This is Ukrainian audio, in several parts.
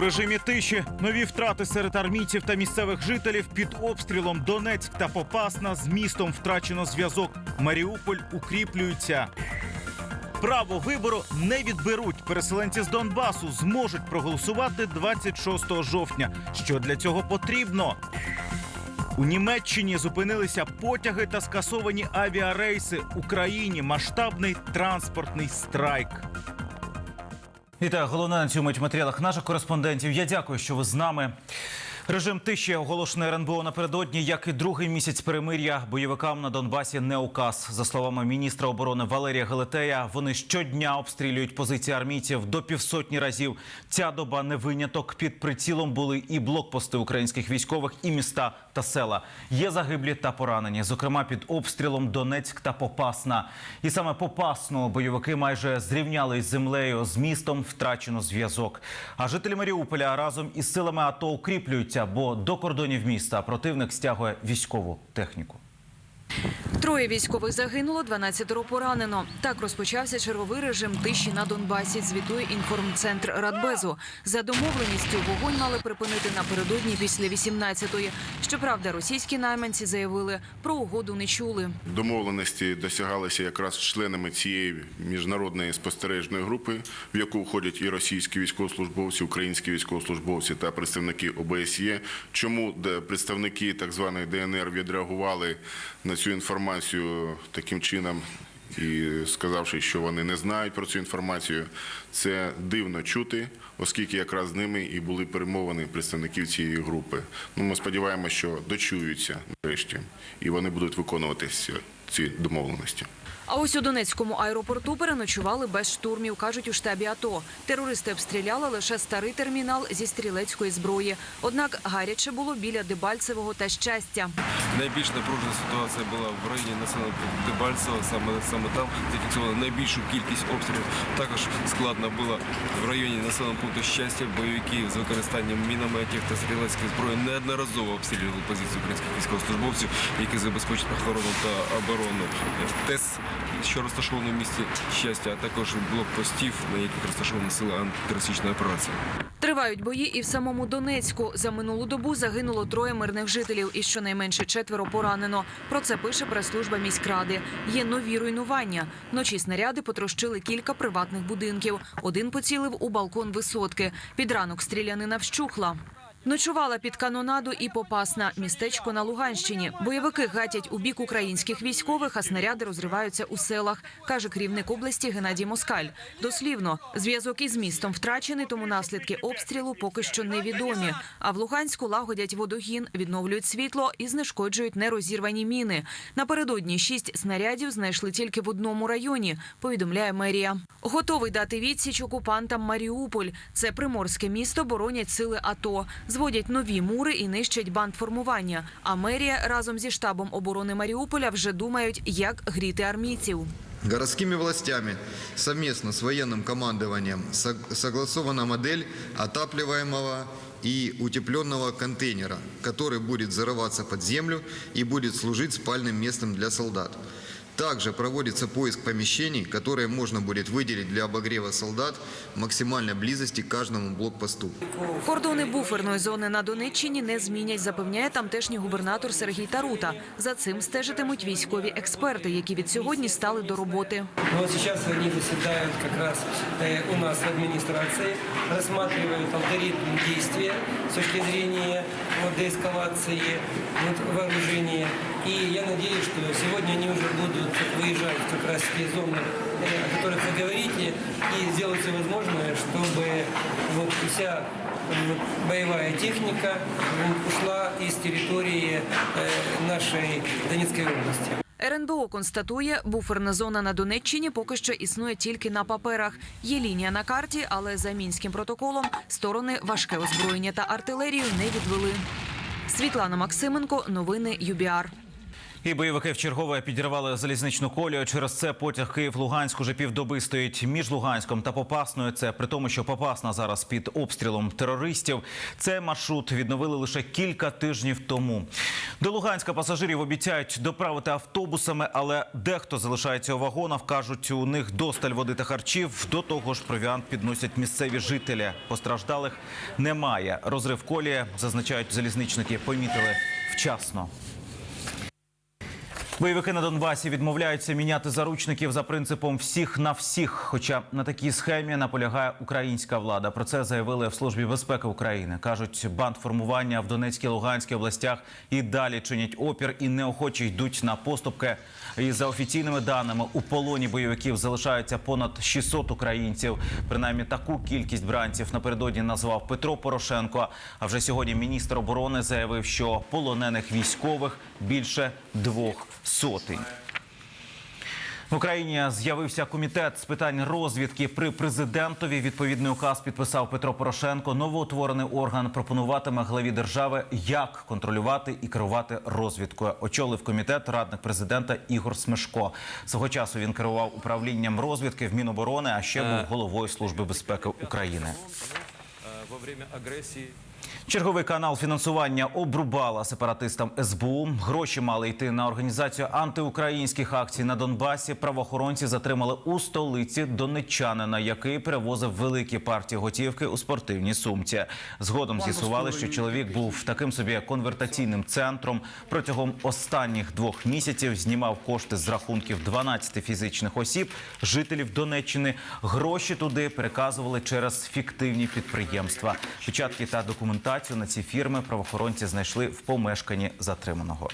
У режимі тиші нові втрати серед армійців та місцевих жителів під обстрілом Донецьк та Попасна з містом втрачено зв'язок. Маріуполь укріплюється. Право вибору не відберуть. Переселенці з Донбасу зможуть проголосувати 26 жовтня. Що для цього потрібно? У Німеччині зупинилися потяги та скасовані авіарейси. Україні масштабний транспортний страйк. Вітаю, головне на цьому мить матеріалах наших кореспондентів. Я дякую, що ви з нами. Режим тиші оголошений РНБО напередодні, як і другий місяць перемир'я бойовикам на Донбасі не указ. За словами міністра оборони Валерія Галетея, вони щодня обстрілюють позиції армійців до півсотні разів. Ця доба не виняток. Під прицілом були і блокпости українських військових, і міста та села. Є загиблі та поранені, зокрема під обстрілом Донецьк та Попасна. І саме Попасну бойовики майже зрівняли з землею. З містом втрачено зв'язок. А жителі Маріуполя разом із силами АТО укріплюються, бо до кордонів міста противник стягує військову техніку. Троє військових загинуло, 12 поранено. Так розпочався черговий режим тиші на Донбасі. Звітує інформцентр Радбезу. За домовленістю вогонь мали припинити напередодні після 18-ї. Щоправда, російські найманці заявили про угоду не чули. Домовленості досягалися якраз членами цієї міжнародної спостережної групи, в яку входять і російські військовослужбовці, українські військовослужбовці та представники ОБСЄ. Чому представники так званої ДНР відреагували на цю інформацію таким чином? І сказавши, що вони не знають про цю інформацію, це дивно чути, оскільки якраз з ними і були перемовини представників цієї групи. Ну, ми сподіваємося, що дочуються нарешті, і вони будуть виконувати ці- домовленості. А ось у Донецькому аеропорту переночували без штурмів, кажуть у штабі АТО. Терористи обстріляли лише старий термінал зі стрілецької зброї. Однак гаряче було біля Дебальцевого та щастя. Найбільш напружена ситуація була в районі населеного пункту Дебальцево. Саме саме там зафіксовано найбільшу кількість обстрілів. Також складно було в районі населеного пункту щастя. Бойовики з використанням мінометів та стрілецької зброї неодноразово обстрілювали позиції українських військовослужбовців, які забезпечують охорону та оборону ТЕС, що розташований в місті щастя, а також блокпостів, на яких розташовані сили антитерористичної операції. Тривають бої і в самому Донецьку. За минулу добу загинуло троє мирних жителів і щонайменше четверо поранено. Про це пише прес-служба міськради. Є нові руйнування. Ночі снаряди потрощили кілька приватних будинків. Один поцілив у балкон висотки. Під ранок стрілянина вщухла. Ночувала під канонаду і Попасна, містечко на Луганщині. Бойовики гатять у бік українських військових, а снаряди розриваються у селах, каже керівник області Геннадій Москаль. Дослівно, зв'язок із містом втрачений, тому наслідки обстрілу поки що невідомі. А в Луганську лагодять водогін, відновлюють світло і знешкоджують нерозірвані міни. Напередодні шість снарядів знайшли тільки в одному районі. Повідомляє мерія. Готовий дати відсіч окупантам Маріуполь. Це приморське місто боронять сили АТО Зводять нові мури і нищать бандформування. А мерія разом зі штабом оборони Маріуполя вже думають, як гріти армійців. Городскими властями совместно с военным командованием сог- согласована модель отапливаемого и утепленного контейнера, который будет зарываться под землю и будет служить спальным местом для солдат. Также проводится поиск помещений, которые можно будет выделить для обогрева солдат в максимальной близости к каждому блокпосту. Кордони буферної зони на Донеччині не змінять, запевняє тамтешній губернатор Сергій Тарута. За цим стежитимуть військові експерти, які від сьогодні стали до роботи. Но вот сейчас они заседают как раз э, у нас в администрации, рассматривают алгоритм действия с точки зрения вот, деэскалации вот, вооружения. И я надеюсь, что сегодня они уже будут выезжать как раз в те зоны, э, о которых вы говорите, и сделать все возможное, чтобы вот, вся вот, боевая техника вот, ушла из территории э, нашей Донецкой области. РНБО констатує, буферна зона на Донеччині поки що існує тільки на паперах. Є лінія на карті, але за мінським протоколом сторони важке озброєння та артилерію не відвели. Світлана Максименко, новини ЮБІАР. І бойовики вчергове підірвали залізничну колію. Через це потяг Київ-Луганськ уже півдоби стоїть між Луганськом та Попасною. Це при тому, що Попасна зараз під обстрілом терористів. Цей маршрут відновили лише кілька тижнів тому. До Луганська пасажирів обіцяють доправити автобусами, але дехто залишається у вагонах. кажуть, у них досталь води та харчів. До того ж, провіант підносять місцеві жителі. Постраждалих немає. Розрив колії, зазначають залізничники, помітили вчасно. Бойовики на Донбасі відмовляються міняти заручників за принципом всіх на всіх. Хоча на такій схемі наполягає українська влада. Про це заявили в службі безпеки України. кажуть, бандформування в Донецькій Луганській областях і далі чинять опір і неохоче йдуть на поступки. І за офіційними даними у полоні бойовиків залишається понад 600 українців. Принаймні таку кількість бранців напередодні назвав Петро Порошенко. А вже сьогодні міністр оборони заявив, що полонених військових більше двох сотень. В Україні з'явився комітет з питань розвідки при президентові. Відповідний указ підписав Петро Порошенко. Новоутворений орган пропонуватиме главі держави, як контролювати і керувати розвідкою. Очолив комітет радник президента Ігор Смешко. Свого часу він керував управлінням розвідки в Міноборони, а ще був головою служби безпеки України. Во время агрессии Черговий канал фінансування обрубала сепаратистам СБУ. Гроші мали йти на організацію антиукраїнських акцій на Донбасі. Правоохоронці затримали у столиці донеччанина, який перевозив великі партії готівки у спортивній сумці. Згодом з'ясували, що чоловік був таким собі конвертаційним центром. Протягом останніх двох місяців знімав кошти з рахунків 12 фізичних осіб, жителів Донеччини. Гроші туди переказували через фіктивні підприємства. Печатки та документацію на ці фірми правоохоронці знайшли в помешканні затриманого.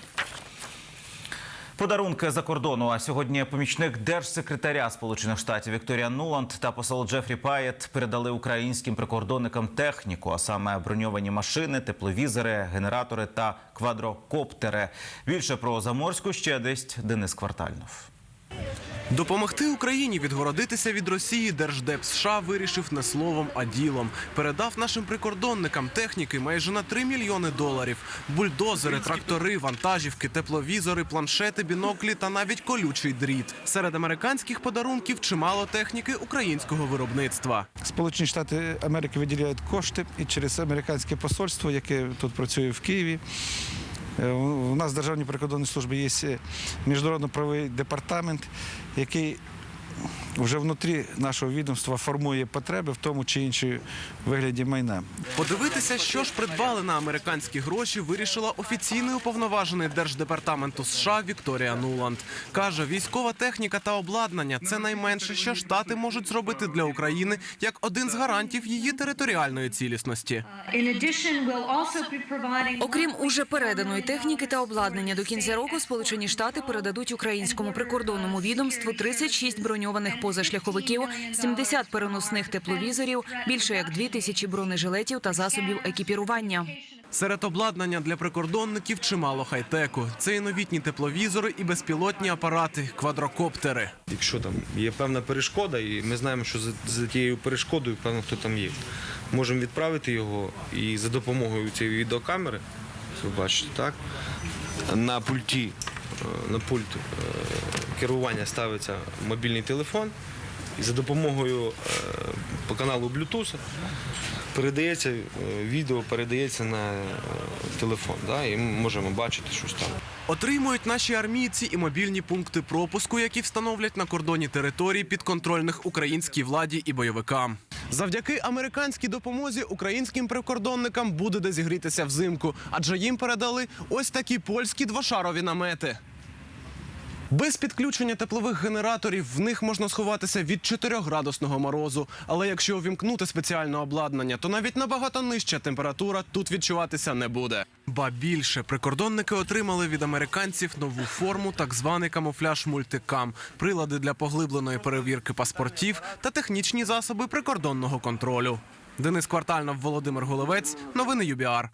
Подарунки за кордону. А сьогодні помічник держсекретаря Сполучених Штатів Вікторія Нуланд та посол Джефрі Паєт передали українським прикордонникам техніку, а саме броньовані машини, тепловізори, генератори та квадрокоптери. Більше про заморську щедрість Денис Квартальнов. Допомогти Україні відгородитися від Росії Держдеп США вирішив не словом, а ділом. Передав нашим прикордонникам техніки майже на 3 мільйони доларів: бульдозери, трактори, вантажівки, тепловізори, планшети, біноклі та навіть колючий дріт. Серед американських подарунків чимало техніки українського виробництва. Сполучені Штати Америки виділяють кошти і через американське посольство, яке тут працює в Києві. Е, У нас в Державній прикордонній службі є е, міжнародно-правовий департамент, який вже внутрі нашого відомства формує потреби в тому чи іншому вигляді майна. Подивитися, що ж придбали на американські гроші, вирішила офіційний уповноважений держдепартаменту США Вікторія Нуланд. Каже, військова техніка та обладнання це найменше, що штати можуть зробити для України як один з гарантів її територіальної цілісності. Окрім уже переданої техніки та обладнання, до кінця року Сполучені Штати передадуть українському прикордонному відомству 36 броньованих позашляховиків, 70 переносних тепловізорів, більше як 2 тисячі бронежилетів та засобів екіпірування. Серед обладнання для прикордонників чимало хай-теку. Це і новітні тепловізори, і безпілотні апарати, квадрокоптери. Якщо там є певна перешкода, і ми знаємо, що за, за тією перешкодою певно хто там є. Можемо відправити його і за допомогою цієї відеокамери, ви бачите, так, на пульті, на пульт е, керування ставиться мобільний телефон, і за допомогою е, по каналу Bluetooth передається е, відео, передається на е, телефон. Да, і ми можемо бачити щось там. Отримують наші армійці і мобільні пункти пропуску, які встановлять на кордоні територій підконтрольних українській владі і бойовикам. Завдяки американській допомозі українським прикордонникам буде де зігрітися взимку, адже їм передали ось такі польські двошарові намети. Без підключення теплових генераторів в них можна сховатися від 4-градусного морозу. Але якщо увімкнути спеціальне обладнання, то навіть набагато нижча температура тут відчуватися не буде. Ба більше прикордонники отримали від американців нову форму, так званий камуфляж мультикам, прилади для поглибленої перевірки паспортів та технічні засоби прикордонного контролю. Денис Квартальнов, Володимир Головець, новини ЮБІАР.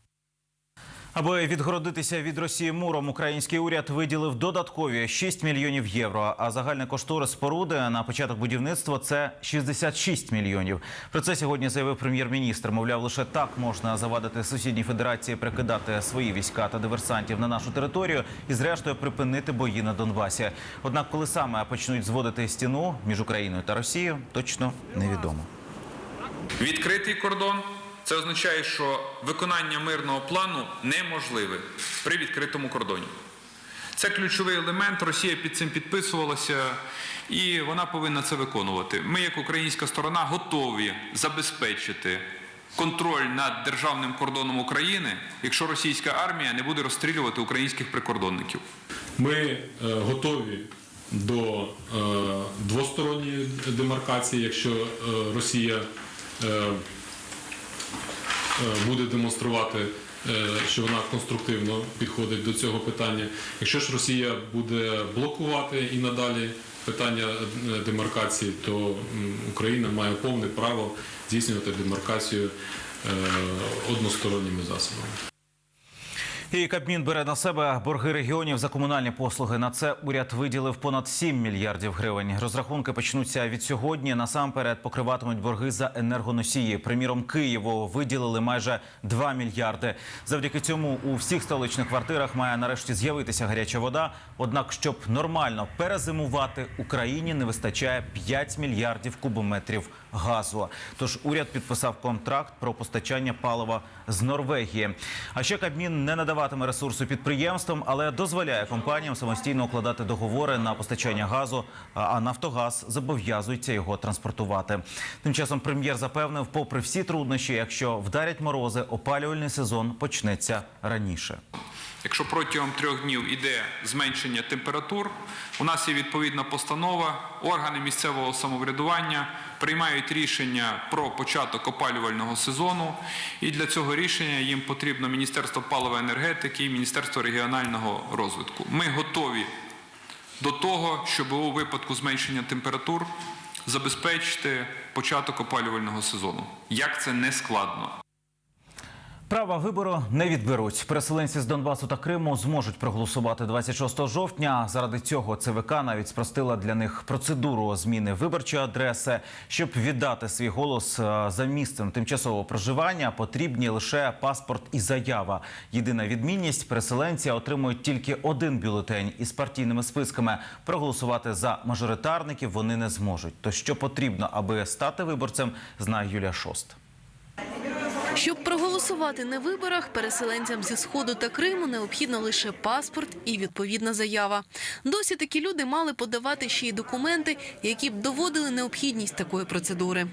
Аби відгородитися від Росії муром, український уряд виділив додаткові 6 мільйонів євро. А загальний кошторис споруди на початок будівництва це 66 мільйонів. Про це сьогодні заявив прем'єр-міністр. Мовляв, лише так можна завадити сусідній федерації прикидати свої війська та диверсантів на нашу територію і, зрештою, припинити бої на Донбасі. Однак, коли саме почнуть зводити стіну між Україною та Росією, точно невідомо. Відкритий кордон це означає, що виконання мирного плану неможливе при відкритому кордоні. Це ключовий елемент. Росія під цим підписувалася, і вона повинна це виконувати. Ми, як українська сторона, готові забезпечити контроль над державним кордоном України, якщо російська армія не буде розстрілювати українських прикордонників. Ми е, готові до е, двосторонньої демаркації, якщо е, Росія буде демонструвати, е, що вона конструктивно підходить до цього питання. Якщо ж Росія буде блокувати і надалі питання е, демаркації, то Україна має повне право здійснювати демаркацію е, односторонніми засобами. І Кабмін бере на себе борги регіонів за комунальні послуги. На це уряд виділив понад 7 мільярдів гривень. Розрахунки почнуться від сьогодні. Насамперед покриватимуть борги за енергоносії. Приміром, Києву виділили майже 2 мільярди. Завдяки цьому у всіх столичних квартирах має нарешті з'явитися гаряча вода. Однак, щоб нормально перезимувати, Україні не вистачає 5 мільярдів кубометрів газу. Тож уряд підписав контракт про постачання палива з Норвегії. А ще Кабмін не надаватиме ресурсу підприємствам, але дозволяє компаніям самостійно укладати договори на постачання газу. А Нафтогаз зобов'язується його транспортувати. Тим часом прем'єр запевнив, попри всі труднощі, якщо вдарять морози, опалювальний сезон почнеться раніше. Якщо протягом трьох днів іде зменшення температур, у нас є відповідна постанова, органи місцевого самоврядування приймають рішення про початок опалювального сезону, і для цього рішення їм потрібно Міністерство палива енергетики і Міністерство регіонального розвитку. Ми готові до того, щоб у випадку зменшення температур забезпечити початок опалювального сезону. Як це не складно. Права вибору не відберуть. Переселенці з Донбасу та Криму зможуть проголосувати 26 жовтня. Заради цього ЦВК навіть спростила для них процедуру зміни виборчої адреси. Щоб віддати свій голос е, за місцем тимчасового проживання, потрібні лише паспорт і заява. Єдина відмінність переселенці отримують тільки один бюлетень із партійними списками. Проголосувати за мажоритарників вони не зможуть. То що потрібно, аби стати виборцем, знає Юлія Шост. Щоб проголосувати на виборах, переселенцям зі Сходу та Криму необхідно лише паспорт і відповідна заява. Досі такі люди мали подавати ще й документи, які б доводили необхідність такої процедури.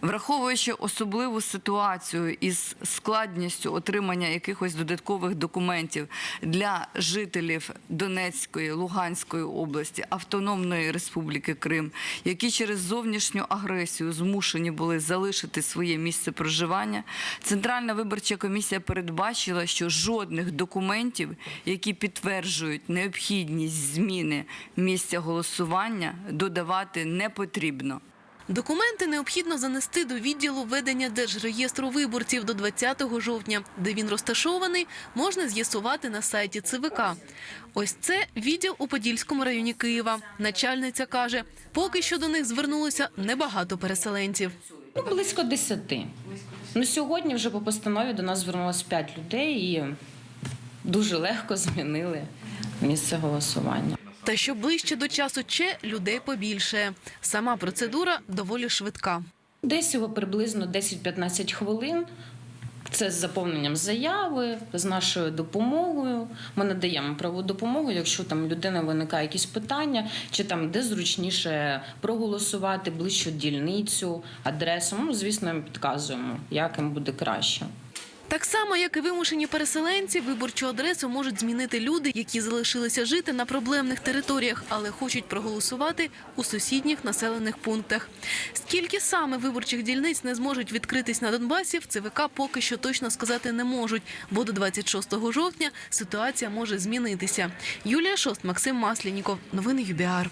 Враховуючи особливу ситуацію із складністю отримання якихось додаткових документів для жителів Донецької, Луганської області, Автономної Республіки Крим, які через зовнішню агресію змушені були залишити своє місце проживання, Центральна виборча комісія передбачила, що жодних документів, які підтверджують необхідність зміни місця голосування, додавати не потрібно. Документи необхідно занести до відділу ведення Держреєстру виборців до 20 жовтня. Де він розташований, можна з'ясувати на сайті ЦВК. Ось це відділ у Подільському районі Києва. Начальниця каже, поки що до них звернулося небагато переселенців. Ну, близько десяти. Ну, сьогодні вже по постанові до нас звернулося п'ять людей і дуже легко змінили місце голосування. Та що ближче до часу Че, людей побільше. Сама процедура доволі швидка. Десь його приблизно 10-15 хвилин. Це з заповненням заяви, з нашою допомогою. Ми надаємо правову допомогу, якщо там у людини виникає якісь питання, чи там де зручніше проголосувати, ближчу дільницю, адресу. Ну, звісно, підказуємо, як їм буде краще. Так само, як і вимушені переселенці, виборчу адресу можуть змінити люди, які залишилися жити на проблемних територіях, але хочуть проголосувати у сусідніх населених пунктах. Скільки саме виборчих дільниць не зможуть відкритись на Донбасі, в ЦВК поки що точно сказати не можуть, бо до 26 жовтня ситуація може змінитися. Юлія Шост, Максим Маслініков. Новини ЮБІАР.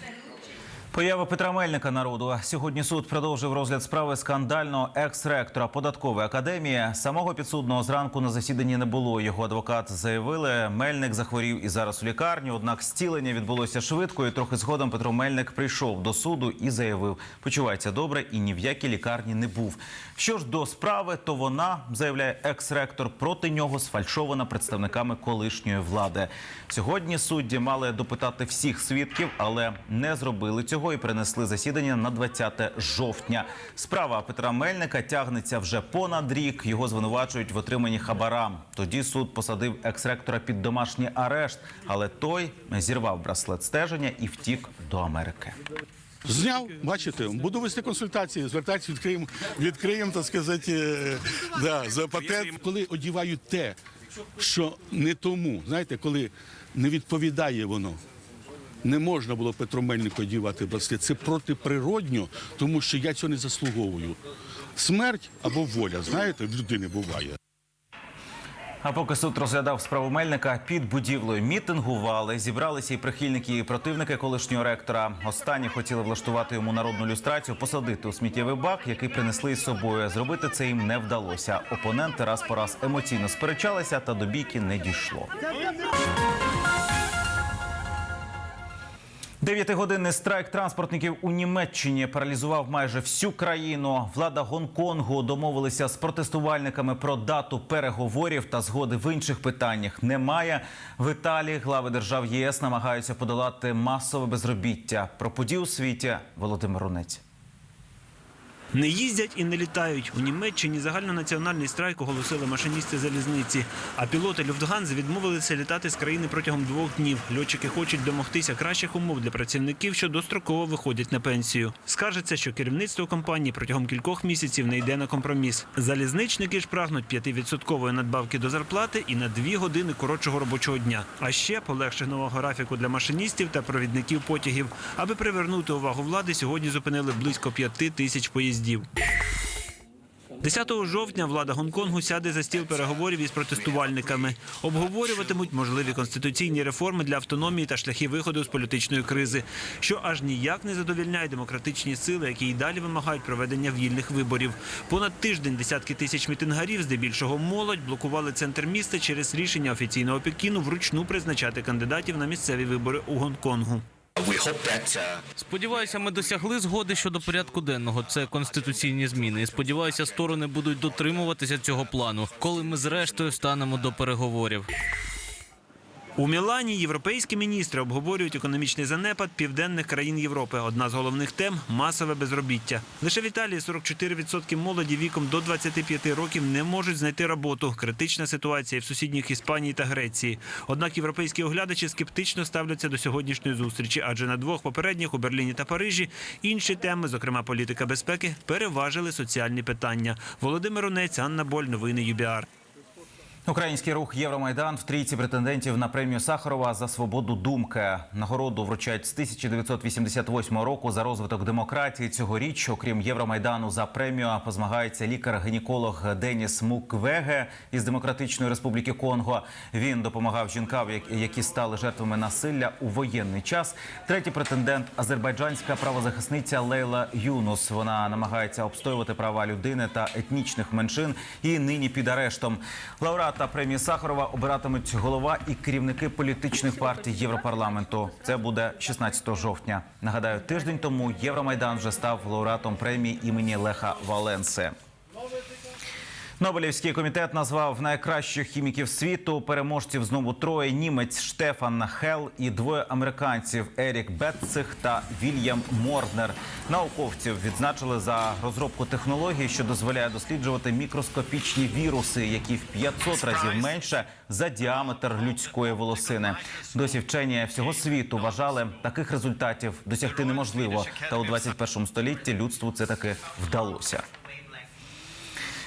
Поява Петра Мельника народу. Сьогодні суд продовжив розгляд справи скандального екс-ректора податкової академії. Самого підсудного зранку на засіданні не було. Його адвокат заявили, Мельник захворів і зараз у лікарні. Однак зцілення відбулося швидко. І трохи згодом Петро Мельник прийшов до суду і заявив, почувається добре і ні в якій лікарні не був. Що ж до справи, то вона заявляє екс-ректор проти нього сфальшована представниками колишньої влади. Сьогодні судді мали допитати всіх свідків, але не зробили цього і перенесли засідання на 20 жовтня. Справа Петра Мельника тягнеться вже понад рік. Його звинувачують в отриманні хабара. Тоді суд посадив екс-ректора під домашній арешт, але той зірвав браслет стеження і втік до Америки. Зняв, бачите, буду вести консультації, звертатися відкриємо, відкриємо, так сказати, е, да, за патент. Коли одівають те, що не тому, знаєте, коли не відповідає воно. Не можна було Петру Мельнику одівати браслет. Це протиприродньо, тому що я цього не заслуговую. Смерть або воля, знаєте, в людини буває. А поки суд розглядав справу Мельника, під будівлею мітингували, зібралися і прихильники і противники колишнього ректора. Останні хотіли влаштувати йому народну люстрацію, посадити у сміттєвий бак, який принесли із собою. Зробити це їм не вдалося. Опоненти раз по раз емоційно сперечалися, та до бійки не дійшло. Дев'ятигодинний страйк транспортників у Німеччині паралізував майже всю країну. Влада Гонконгу домовилися з протестувальниками про дату переговорів та згоди в інших питаннях. Немає в Італії. Глави держав ЄС намагаються подолати масове безробіття. Про події у світі Володимир Рунець. Не їздять і не літають. У Німеччині загальнонаціональний страйк оголосили машиністи залізниці. А пілоти Люфтганзи відмовилися літати з країни протягом двох днів. Льотчики хочуть домогтися кращих умов для працівників, що достроково виходять на пенсію. Скажеться, що керівництво компанії протягом кількох місяців не йде на компроміс. Залізничники ж прагнуть 5% надбавки до зарплати і на дві години коротшого робочого дня. А ще полегшеного графіку для машиністів та провідників потягів. Аби привернути увагу влади, сьогодні зупинили близько п'яти тисяч поїздів. 10 жовтня влада Гонконгу сяде за стіл переговорів із протестувальниками. Обговорюватимуть можливі конституційні реформи для автономії та шляхи виходу з політичної кризи, що аж ніяк не задовільняє демократичні сили, які й далі вимагають проведення вільних виборів. Понад тиждень десятки тисяч мітингарів, здебільшого молодь, блокували центр міста через рішення офіційного Пекіну вручну призначати кандидатів на місцеві вибори у Гонконгу. Сподіваюся, ми досягли згоди щодо порядку денного. Це конституційні зміни. І сподіваюся, сторони будуть дотримуватися цього плану, коли ми зрештою станемо до переговорів. У Мілані європейські міністри обговорюють економічний занепад південних країн Європи. Одна з головних тем масове безробіття. Лише в Італії 44% молоді віком до 25 років не можуть знайти роботу. Критична ситуація і в сусідніх Іспанії та Греції. Однак європейські оглядачі скептично ставляться до сьогоднішньої зустрічі, адже на двох попередніх у Берліні та Парижі інші теми, зокрема політика безпеки, переважили соціальні питання. Володимир Онець, Анна Боль, новини ЮБІАР. Український рух Євромайдан в трійці претендентів на премію Сахарова за свободу думки. Нагороду вручають з 1988 року за розвиток демократії. Цьогоріч, окрім Євромайдану, за премію позмагається лікар-гінеколог Деніс Муквеге із Демократичної Республіки Конго. Він допомагав жінкам, які стали жертвами насилля у воєнний час. Третій претендент азербайджанська правозахисниця Лейла Юнус. Вона намагається обстоювати права людини та етнічних меншин і нині під арештом. Лауреата премії Сахарова обиратимуть голова і керівники політичних партій Європарламенту. Це буде 16 жовтня. Нагадаю, тиждень тому Євромайдан вже став лауреатом премії імені Леха Валенси. Нобелівський комітет назвав найкращих хіміків світу. Переможців знову троє: німець Штефан Хел і двоє американців Ерік Бетцих та Вільям Морнер. Науковців відзначили за розробку технології, що дозволяє досліджувати мікроскопічні віруси, які в 500 разів менше за діаметр людської волосини. Досі вчені всього світу вважали, таких результатів досягти неможливо. Та у 21 столітті людству це таки вдалося.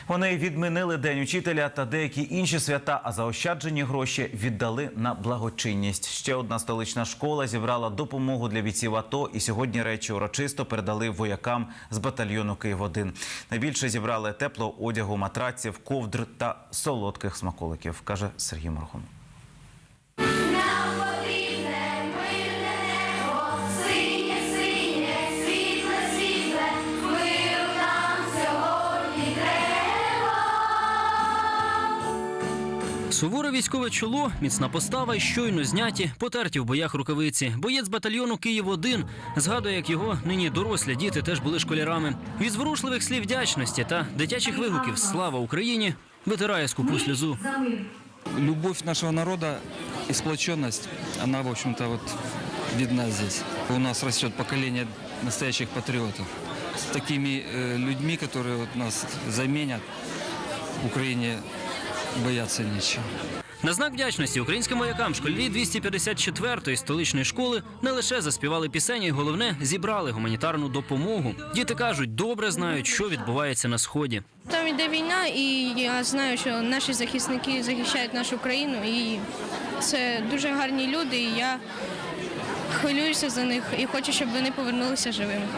Вони відмінили день учителя та деякі інші свята, а заощаджені гроші віддали на благочинність. Ще одна столична школа зібрала допомогу для бійців АТО, і сьогодні речі урочисто передали воякам з батальйону Київ 1 Найбільше зібрали теплого одягу, матраців, ковдр та солодких смаколиків, каже Сергій Моргун. Військове чоло, міцна постава і щойно зняті, потерті в боях рукавиці. Боєць батальйону Київ 1 згадує, як його нині дорослі діти теж були школярами. Від зворушливих слів вдячності та дитячих вигуків Слава Україні витирає скупу сльозу. Любовь нашего народа и сплоченность, она, в общем-то, вот видна здесь. У нас растет поколение настоящих патриотов. С такими э, людьми, которые вот нас заменят, в Украине бояться нечего. На знак вдячності українським воякам школярі 254-ї столичної школи не лише заспівали пісень, а й головне зібрали гуманітарну допомогу. Діти кажуть, добре знають, що відбувається на сході. Там іде війна, і я знаю, що наші захисники захищають нашу країну, і це дуже гарні люди. І я хвилююся за них і хочу, щоб вони повернулися живими.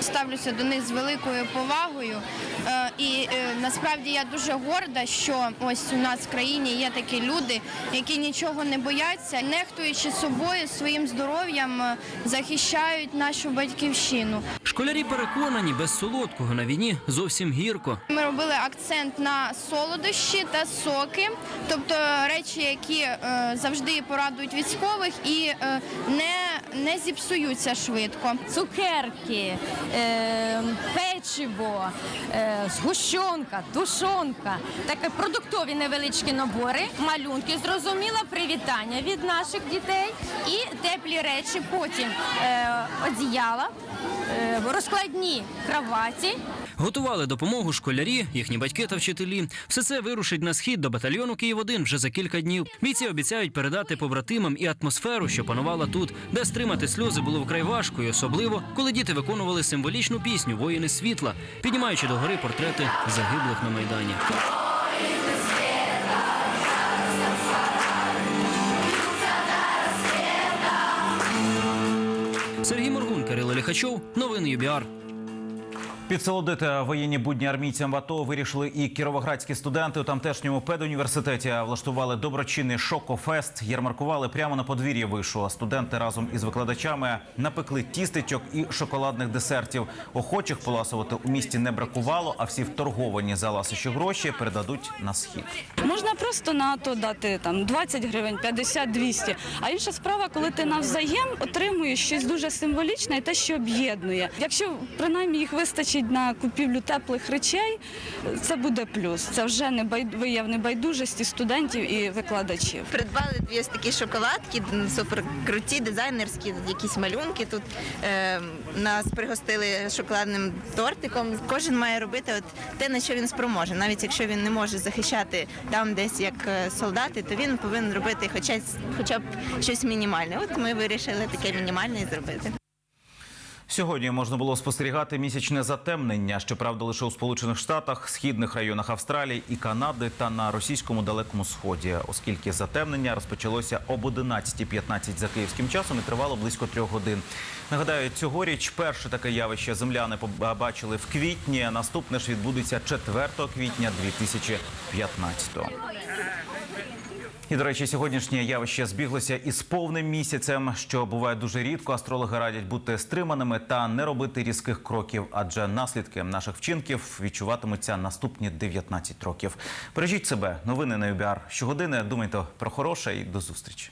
Ставлюся до них з великою повагою. Е, І насправді я дуже горда, що ось у нас в країні є такі люди, які нічого не бояться, нехтуючи собою, своїм здоров'ям, е, захищають нашу батьківщину. Школярі переконані, без солодкого на війні зовсім гірко. Ми робили акцент на солодощі та соки, тобто речі, які е, завжди порадують військових і е, не, не зіпсуються швидко. цукерки, е, печиво, е, згущенка, тушонка, такі продуктові невеличкі набори, малюнки, зрозуміло, привітання від наших дітей і теплі речі. Потім е, одіяла, е, розкладні кроваті. Готували допомогу школярі, їхні батьки та вчителі. Все це вирушить на схід до батальйону Київ 1 вже за кілька днів. Бійці обіцяють передати побратимам і атмосферу, що панувала тут, де стримати сльози було вкрай важко, і особливо, коли діти виконували символічну пісню Воїни світла, піднімаючи до гори портрети загиблих на майдані. Сергій Моргун, Кирило Ліхачов, новини ЮБІАР. Підсолодити воєнні будні армійцям в АТО вирішили і кіровоградські студенти у тамтешньому педуніверситеті. Влаштували доброчинний шокофест, ярмаркували прямо на подвір'ї вишу. Студенти разом із викладачами напекли тістечок і шоколадних десертів. Охочих поласувати у місті не бракувало, а всі вторговані за ласощі гроші передадуть на схід. Можна просто на АТО дати там 20 гривень, 50, 200. А інша справа, коли ти навзаєм отримуєш щось дуже символічне і те, що об'єднує. Якщо принаймні їх вистачить на купівлю теплих речей, це буде плюс. Це вже не вияв небайдужості студентів і викладачів. Придбали дві такі шоколадки, супер круті, дизайнерські, якісь малюнки. Тут е, нас пригостили шоколадним тортиком. Кожен має робити от те, на що він спроможе. Навіть якщо він не може захищати там десь як е, солдати, то він повинен робити хоча, хоча б щось мінімальне. От ми вирішили таке мінімальне зробити. Сьогодні можна було спостерігати місячне затемнення. Щоправда, лише у Сполучених Штатах, східних районах Австралії і Канади та на російському далекому сході, оскільки затемнення розпочалося об 11.15 за київським часом і тривало близько трьох годин. Нагадаю, цьогоріч перше таке явище земляни побачили в квітні. Наступне ж відбудеться 4 квітня 2015-го. І, до речі, сьогоднішнє явище збіглося із повним місяцем, що буває дуже рідко. Астрологи радять бути стриманими та не робити різких кроків, адже наслідки наших вчинків відчуватимуться наступні 19 років. Бережіть себе, новини на ЮБІАР. Щогодини думайте про хороше і до зустрічі.